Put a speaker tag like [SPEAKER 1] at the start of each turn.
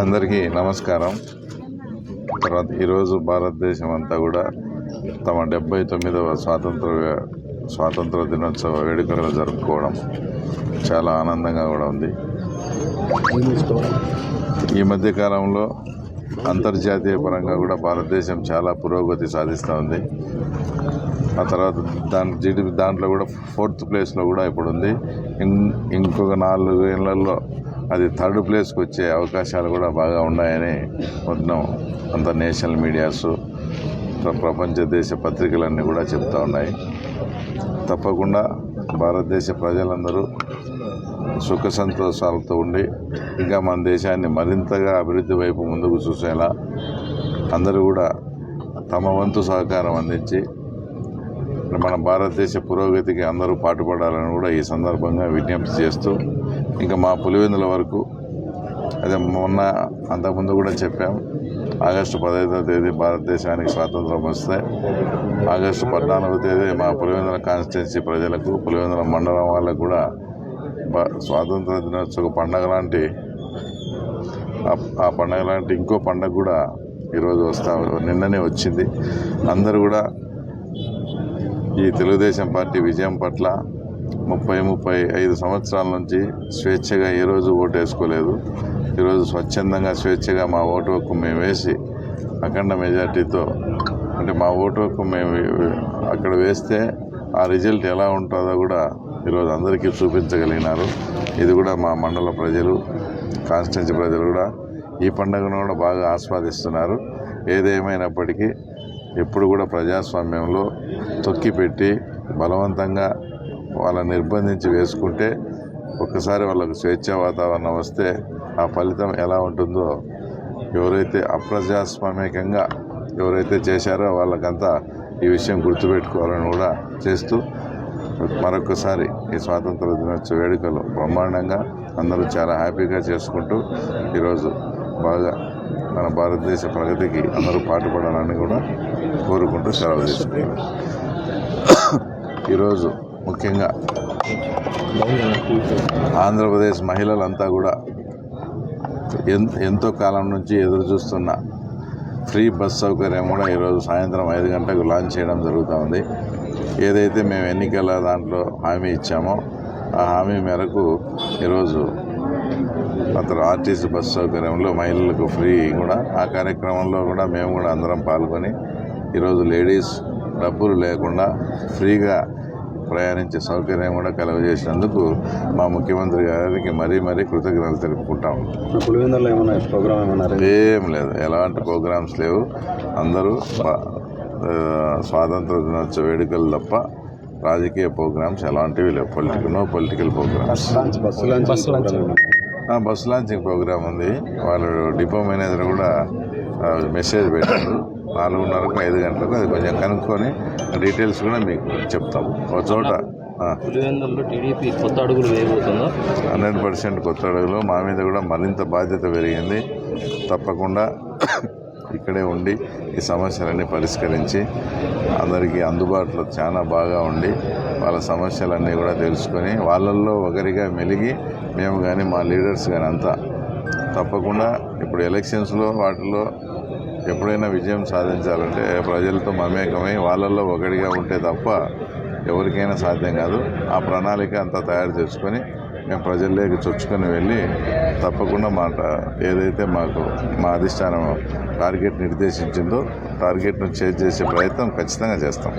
[SPEAKER 1] అందరికీ నమస్కారం. తర్వాత ఈరోజు భారతదేశం అంతా కూడా తమ డెబ్బై తొమ్మిదవ స్వాతంత్ర స్వాతంత్ర దినోత్సవ వేడుకలు జరుపుకోవడం చాలా ఆనందంగా కూడా ఉంది. ఈ మధ్య కాలంలో అంతర్జాతీయ పరంగా కూడా భారతదేశం చాలా పురోగతి సాధిస్తూ ఉంది. ఆ తర్వాత దాని జీడిపి దాంట్లో కూడా ఫోర్త్ ప్లేస్లో కూడా ఇప్పుడు ఉంది. ఇంకొక నాలుగు ఏళ్ళల్లో అది థర్డ్ ప్లేస్కి వచ్చే అవకాశాలు కూడా బాగా ఉన్నాయని మొత్తం అంత నేషనల్ మీడియాస్ ప్రపంచ దేశ పత్రికలన్నీ కూడా చెప్తా ఉన్నాయి. తప్పకుండా భారతదేశ ప్రజలందరూ సుఖ సంతోషాలతో ఉండి ఇంకా మన దేశాన్ని మరింతగా అభివృద్ధి వైపు ముందుకు చూసేలా అందరూ కూడా తమ వంతు సహకారం అందించి మన భారతదేశ పురోగతికి అందరూ పాటుపడాలని కూడా ఈ సందర్భంగా విజ్ఞప్తి చేస్తూ ఇంకా మా పులివెందుల వరకు అదే మొన్న అంతకుముందు కూడా చెప్పాం ఆగస్టు పదహైదవ తేదీ భారతదేశానికి స్వాతంత్రం వస్తే ఆగస్టు పద్నాలుగవ తేదీ మా పులివెందుల కాన్స్టిట్యున్సీ ప్రజలకు పులివెందుల మండలం వాళ్ళకు కూడా స్వాతంత్ర దినోత్సవ పండగ లాంటి ఆ పండగ లాంటి ఇంకో పండగ కూడా ఈరోజు వస్తా నిన్ననే వచ్చింది. అందరూ కూడా ఈ తెలుగుదేశం పార్టీ విజయం పట్ల ముప్పై ముప్పై ఐదు సంవత్సరాల నుంచి స్వేచ్ఛగా ఏ రోజు ఓటు వేసుకోలేదు ఈరోజు స్వచ్ఛందంగా స్వేచ్ఛగా మా ఓటు హక్కు మేము వేసి అఖండ మెజార్టీతో అంటే మా ఓటు హక్కు మేము అక్కడ వేస్తే ఆ రిజల్ట్ ఎలా ఉంటుందో కూడా ఈరోజు అందరికీ చూపించగలిగినారు. ఇది కూడా మా మండల ప్రజలు కాన్స్టిట్యున్సీ ప్రజలు కూడా ఈ పండుగను కూడా బాగా ఆస్వాదిస్తున్నారు. ఏదేమైనప్పటికీ ఎప్పుడు కూడా ప్రజాస్వామ్యంలో తొక్కిపెట్టి బలవంతంగా వాళ్ళని నిర్బంధించి వేసుకుంటే ఒక్కసారి వాళ్ళకు స్వేచ్ఛ వాతావరణం వస్తే ఆ ఫలితం ఎలా ఉంటుందో ఎవరైతే అప్రజాస్వామికంగా ఎవరైతే చేశారో వాళ్ళకంతా ఈ విషయం గుర్తుపెట్టుకోవాలని కూడా చేస్తూ మరొకసారి ఈ స్వాతంత్ర దినోత్సవ వేడుకలు బ్రహ్మాండంగా అందరూ చాలా హ్యాపీగా చేసుకుంటూ ఈరోజు బాగా మన భారతదేశ ప్రగతికి అందరూ పాటుపడాలని కూడా కోరుకుంటూ సెలవు తీసుకుంటారు ఈరోజు ముఖ్యంగా ఆంధ్రప్రదేశ్ మహిళలంతా కూడా ఎంతో కాలం నుంచి ఎదురు చూస్తున్న ఫ్రీ బస్ సౌకర్యం కూడా ఈరోజు సాయంత్రం ఐదు గంటలకు లాంచ్ చేయడం జరుగుతూ ఉంది. ఏదైతే మేము ఎన్నికల దాంట్లో హామీ ఇచ్చామో ఆ హామీ మేరకు ఈరోజు అతను ఆర్టీసీ బస్ సౌకర్యంలో మహిళలకు ఫ్రీ కూడా. ఆ కార్యక్రమంలో కూడా మేము కూడా అందరం పాల్గొని ఈరోజు లేడీస్ డబ్బులు లేకుండా ఫ్రీగా ప్రయాణించే సౌకర్యం కూడా కలుగజేసినందుకు మా ముఖ్యమంత్రి గారికి మరీ మరీ కృతజ్ఞతలు తెలుపుకుంటాం ఏం లేదు. ఎలాంటి ప్రోగ్రామ్స్ లేవు. అందరూ స్వాతంత్ర దినోత్సవ వేడుకలు తప్ప రాజకీయ ప్రోగ్రామ్స్ ఎలాంటివి లేవు. Political no political programmes. Bus launching programme ఉంది. వాళ్ళు డిపో మేనేజర్ కూడా మెసేజ్ పెట్టారు. నాలుగున్నరకు ఐదు గంటలకు అది కొంచెం కనుక్కొని డీటెయిల్స్ కూడా మీకు చెప్తాం ఒక చోట
[SPEAKER 2] టీడీపీ కొత్త అడుగులు వేయబోతుందా?
[SPEAKER 1] హండ్రెడ్ పర్సెంట్ కొత్త అడుగులు. మా మీద కూడా మరింత బాధ్యత పెరిగింది. తప్పకుండా ఇక్కడే ఉండి ఈ సమస్యలన్నీ పరిష్కరించి అందరికీ అందుబాటులో చాలా బాగా ఉండి వాళ్ళ సమస్యలన్నీ కూడా తెలుసుకొని వాళ్ళల్లో ఒకరిగా మెలిగి మేము కానీ మా లీడర్స్ కానీ అంతా తప్పకుండా ఇప్పుడు ఎలక్షన్స్లో వాటిలో ఎప్పుడైనా విజయం సాధించాలంటే ప్రజలతో మమేకమై వాళ్ళల్లో ఒకటిగా ఉంటే తప్ప ఎవరికైనా సాధ్యం కాదు. ఆ ప్రణాళిక అంతా తయారు చేసుకొని మేము ప్రజల్లోకి చొచ్చుకొని వెళ్ళి తప్పకుండా మాట ఏదైతే మాకు మా అధిష్టానం టార్గెట్ నిర్దేశించిందో టార్గెట్ను చేజ్ చేసే ప్రయత్నం ఖచ్చితంగా చేస్తాం.